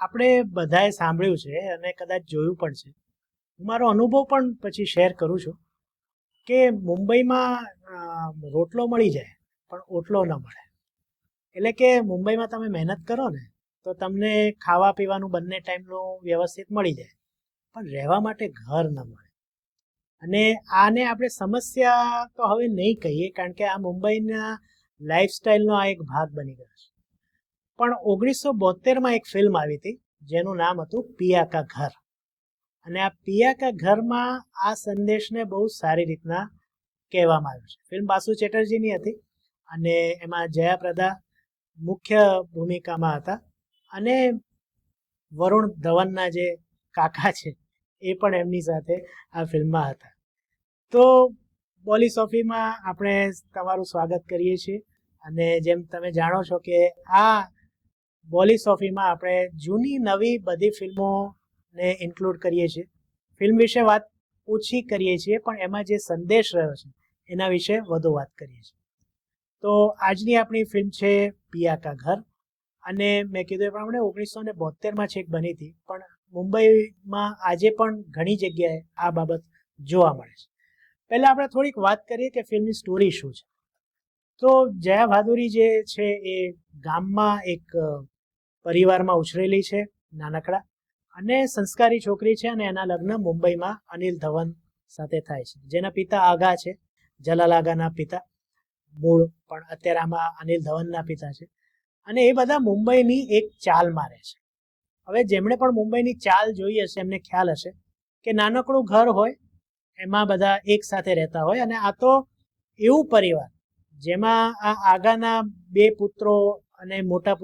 આપણે બધાએ સાંભળ્યું છે અને કદાચ જોયું પણ છે. હું મારો અનુભવ પણ પછી શેર કરું છું કે મુંબઈમાં રોટલો મળી જાય, પણ ઓટલો ન મળે. એટલે કે મુંબઈમાં તમે મહેનત કરો ને, તો તમને ખાવા પીવાનું બંને ટાઈમનું વ્યવસ્થિત મળી જાય, પણ રહેવા માટે ઘર ન મળે. અને આને આપણે સમસ્યા તો હવે નહીં કહીએ, કારણ કે આ મુંબઈના લાઈફસ્ટાઈલનો આ એક ભાગ બની ગયો છે. પણ ઓગણીસો બોતેરમાં એક ફિલ્મ આવી હતી, જેનું નામ હતું પિયા કા ઘર. અને આ પિયા કા ઘરમાં આ સંદેશને બહુ સારી રીતના કહેવામાં આવ્યો છે. ફિલ્મ બાસુ ચેટર્જીની હતી અને એમાં જયાપ્રદા મુખ્ય ભૂમિકામાં હતા. અને વરુણ ધવનના જે કાકા છે, એ પણ એમની સાથે આ ફિલ્મમાં હતા. તો બોલી સોફીમાં આપણે તમારું સ્વાગત કરીએ છીએ. અને જેમ તમે જાણો છો કે આ બોલી સોફીમાં આપણે જૂની, નવી બધી ફિલ્મોને ઇન્ક્લુડ કરીએ છીએ. ફિલ્મ વિશે વાત ઓછી કરીએ છીએ, પણ એમાં જે સંદેશ રહ્યો છે, એના વિશે વધુ વાત કરીએ છીએ. તો આજની આપણી ફિલ્મ છે પિયા કા ઘર, અને મેં કીધું એ પ્રમાણે ઓગણીસો ને બોતેરમાં છેક બની હતી, પણ મુંબઈમાં આજે પણ ઘણી જગ્યાએ આ બાબત જોવા મળે છે. પહેલાં આપણે થોડીક વાત કરીએ કે ફિલ્મની સ્ટોરી શું છે. તો જયા ભાદુરી જે છે એ ગામમાં એક પરિવારમાં ઉછરેલી છે, નાનકડા. અને સંસ્કારી છોકરી છે અને એના લગ્ન મુંબઈમાં અનિલ ધવન સાથે થાય છે. જેના પિતા આઘા છે, જલાલ આગાના પિતા. મૂળ પણ અત્યારે આમાં અનિલ ધવનના પિતા છે. અને એ બધા મુંબઈની એક ચાલ મારે છે. હવે જેમણે પણ મુંબઈની ચાલ જોઈ હશે, એમને ખ્યાલ હશે કે નાનકડું ઘર હોય, એમાં બધા એક સાથે રહેતા હોય અને આ તો એવું પરિવાર, જેમાં આ આગાના બે પુત્રો અને મોટા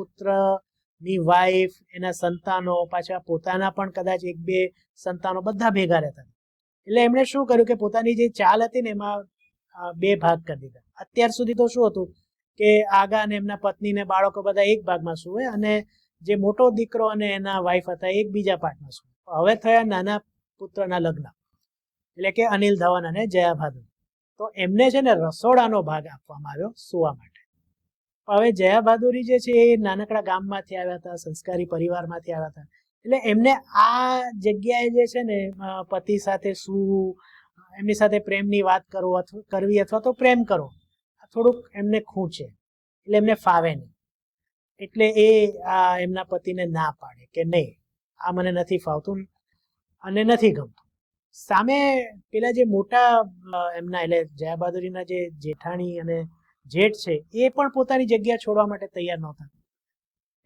પુત્રની વાઈફ એના સંતાનો, પાછા પોતાના પણ કદાચ એક બે સંતાનો બધા ભેગા રહેતા. એટલે એમણે શું કર્યું કે પોતાની જે ચાલ હતી ને એમાં બે ભાગ કરી દીધા. અત્યાર સુધી તો શું હતું કે આગા અને એમના પત્ની ને બાળકો બધા એક ભાગમાં સુવે અને જે મોટો દીકરો અને એના વાઈફ હતા એક બીજા પાર્ટમાં સુવે હવે થયા નાના પુત્રના લગ્ન. એટલે કે અનિલ ધવન અને જયા ભાદુર તો એમને છે ને રસોડાનો ભાગ આપવામાં આવ્યો સુવા માટે. હવે જયા બહાદુરી જે છે એ નાનકડા ગામમાંથી આવ્યા હતા, સંસ્કારી પરિવારમાંથી આવ્યા હતા. એટલે એમને આ જગ્યાએ જે છે ને પતિ સાથે શું, એમની સાથે પ્રેમની વાત કરો અથવા કરવી અથવા તો પ્રેમ કરો થોડુંક એમને ખૂંચે એટલે એમને ફાવે નહીં. એટલે એ આ એમના પતિને ના પાડે કે નહીં, આ મને નથી ફાવતું અને નથી ગમતું. સામે પેલા જે મોટા એમના, એટલે જયા બહાદુરીના જે જેઠાણી અને જેઠ છે, એ પણ પોતાની જગ્યા છોડવા માટે તૈયાર નહોતા.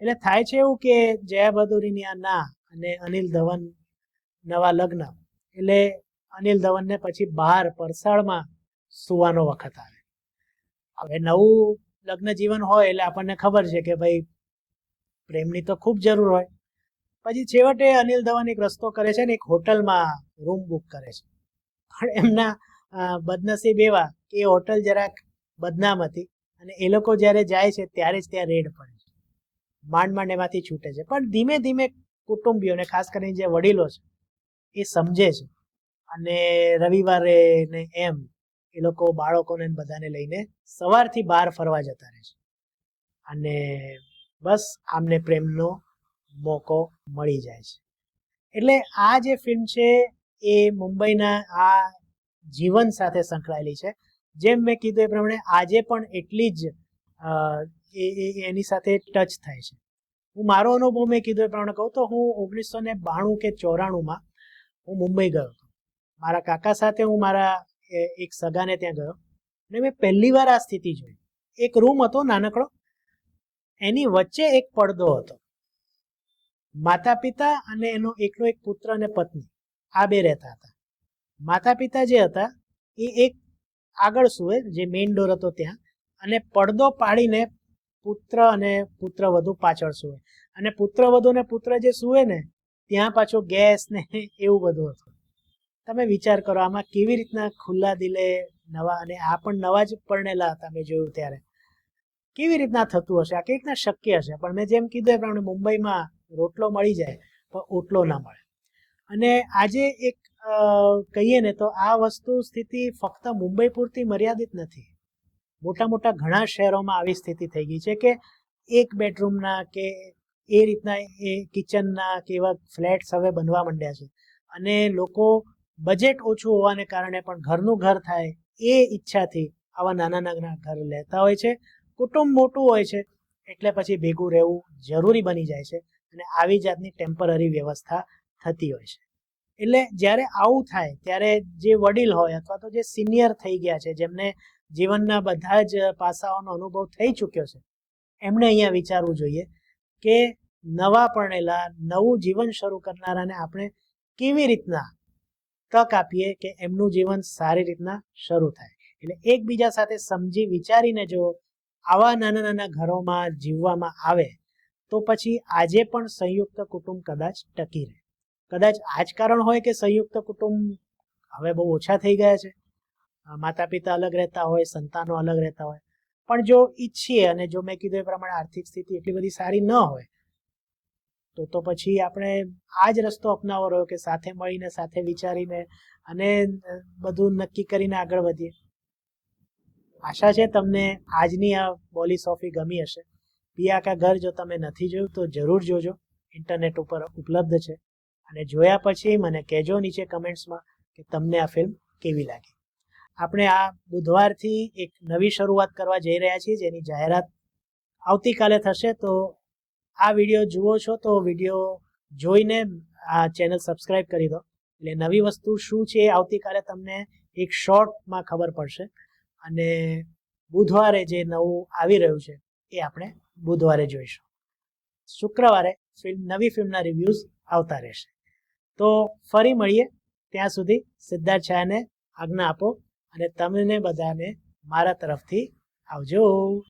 એટલે થાય છે એવું કે જયા બહાદુરીની આ ના અને અનિલ ધવન નવા લગ્ન, એટલે અનિલ ધવનને પછી બહાર પરસાળમાં સુવાનો વખત આવે હવે નવું લગ્ન જીવન હોય એટલે આપણને ખબર છે કે ભાઈ પ્રેમની તો ખૂબ જરૂર હોય. પછી છેવટે અનિલ ધવન એક રસ્તો કરે છે ને, એક હોટલમાં રૂમ બુક કરે છે. પણ એમના બદનસીબ એવા કે એ હોટલ જરાક બદનામ હતી. અને એ લોકો જ્યારે જાય છે ત્યારે જ ત્યાં રેડ પડે છે. માંડ માંડ એમાંથી છૂટે છે. પણ ધીમે ધીમે કુટુંબીઓને, ખાસ કરીને જે વડીલો છે, એ સમજે છે. અને રવિવારે ને એમ એ લોકો બાળકોને બધાને લઈને સવારથી બહાર ફરવા જતા રહે છે. અને બસ આમને પ્રેમનો મોકો મળી જાય છે. એટલે આ જે ફિલ્મ છે એ મુંબઈના આ જીવન સાથે સંકળાયેલી છે. જેમ મેં કીધું એ પ્રમાણે આજે પણ એટલી જ એની સાથે ટચ થાય છે. હું મારો અનુભવ મેં કીધું એ પ્રમાણે કહું તો હું ઓગણીસો ને બાણું કે ચોરાણુંમાં હું મુંબઈ ગયો હતો. મારા કાકા સાથે હું મારા એક સગાને ત્યાં ગયો અને મેં પહેલી વાર આ સ્થિતિ જોઈ. એક રૂમ હતો નાનકડો, એની વચ્ચે એક પડદો હતો. માતા પિતા અને એનો એકનો એક પુત્ર અને પત્ની આ બે રહેતા હતા. માતા પિતા જે હતા એ એક આગળ સુવે, જે મેઇન ડોર હતો ત્યાં. અને પડદો પાડીને પુત્ર અને પુત્ર વધુ પાછળ સુવે. અને પુત્ર વધુ ને પુત્ર જે સુવે ને, ત્યાં પાછો ગેસ ને એવું બધું હતું. તમે વિચાર કરો, આમાં કેવી રીતના ખુલ્લા દિલે નવા અને આ પણ નવા જ પરણેલા હતા મેં જોયું ત્યારે. કેવી રીતના થતું હશે? આ કેવી રીતના શક્ય હશે? પણ મેં જેમ કીધું એ પ્રમાણે મુંબઈમાં રોટલો મળી જાય, પણ ઓટલો ના મળે. અને આજે એક કહીએ ને તો આ વસ્તુ સ્થિતિ ફક્ત મુંબઈ પૂરતી મર્યાદિત નથી. મોટા મોટા ઘણા શહેરોમાં આવી સ્થિતિ થઈ ગઈ છે કે એક બેડરૂમના કે એ રીતના એ કિચનના કે એવા ફ્લેટ્સ હવે બનવા માંડ્યા છે. અને લોકો બજેટ ઓછું હોવાને કારણે પણ ઘરનું ઘર થાય એ ઈચ્છાથી આવા નાના નાના ઘર લેતા હોય છે. કુટુંબ મોટું હોય છે એટલે પછી ભેગું રહેવું જરૂરી બની જાય છે અને આવી જાતની ટેમ્પરરી વ્યવસ્થા થતી હોય છે. એટલે જ્યારે આવું થાય, ત્યારે જે વડીલ હોય અથવા તો જે સિનિયર થઈ ગયા છે, જેમને જીવનના બધા જ પાસાઓનો અનુભવ થઈ ચૂક્યો છે, એમણે અહીંયા વિચારવું જોઈએ કે નવા પરણેલા, નવું જીવન શરૂ કરનારાને આપણે કેવી રીતના તક આપીએ કે એમનું જીવન સારી રીતના શરૂ થાય? એટલે એકબીજા સાથે સમજી વિચારીને જો આવા નાના નાના ઘરોમાં જીવવામાં આવે, તો પછી આજે પણ સંયુક્ત કુટુંબ કદાચ ટકી રહે. કદાચ આ જ કારણ હોય કે સંયુક્ત કુટુંબ હવે બહુ ઓછા થઈ ગયા છે. માતા પિતા અલગ રહેતા હોય, સંતાનો અલગ રહેતા હોય. પણ જો ઈચ્છીએ અને જો મેં કીધું એ પ્રમાણે આર્થિક સ્થિતિ એટલી બધી સારી ન હોય, તો તો પછી આપણે આ જ રસ્તો અપનાવો રહ્યો કે સાથે મળીને, સાથે વિચારીને અને બધું નક્કી કરીને આગળ વધીએ. આશા છે તમને આજની આ બોલી સોફી ગમી હશે. પિયાકા ઘર જો તમે નથી જોયું તો જરૂર જોજો. ઇન્ટરનેટ ઉપર ઉપલબ્ધ છે. અને જોયા પછી મને કહેજો નીચે કમેન્ટ્સમાં કે તમને આ ફિલ્મ કેવી લાગી. આપણે આ બુધવારથી એક નવી શરૂઆત કરવા જઈ રહ્યા છીએ, જેની જાહેરાત આવતીકાલે થશે. તો આ વીડિયો જુઓ છો તો વીડિયો જોઈને આ ચેનલ સબસ્ક્રાઇબ કરી દો. એટલે નવી વસ્તુ શું છે એ આવતીકાલે તમને એક શોર્ટમાં ખબર પડશે. અને બુધવારે જે નવું આવી રહ્યું છે એ આપણે બુધવારે જોઈશું. શુક્રવારે ફિલ્મ, નવી ફિલ્મના રિવ્યૂઝ આવતા રહેશે. તો ફરી મળીએ. ત્યાં સુધી સિદ્ધાર્થ છાયાને આજ્ઞા આપો અને તમને બધાને મારા તરફથી આવજો.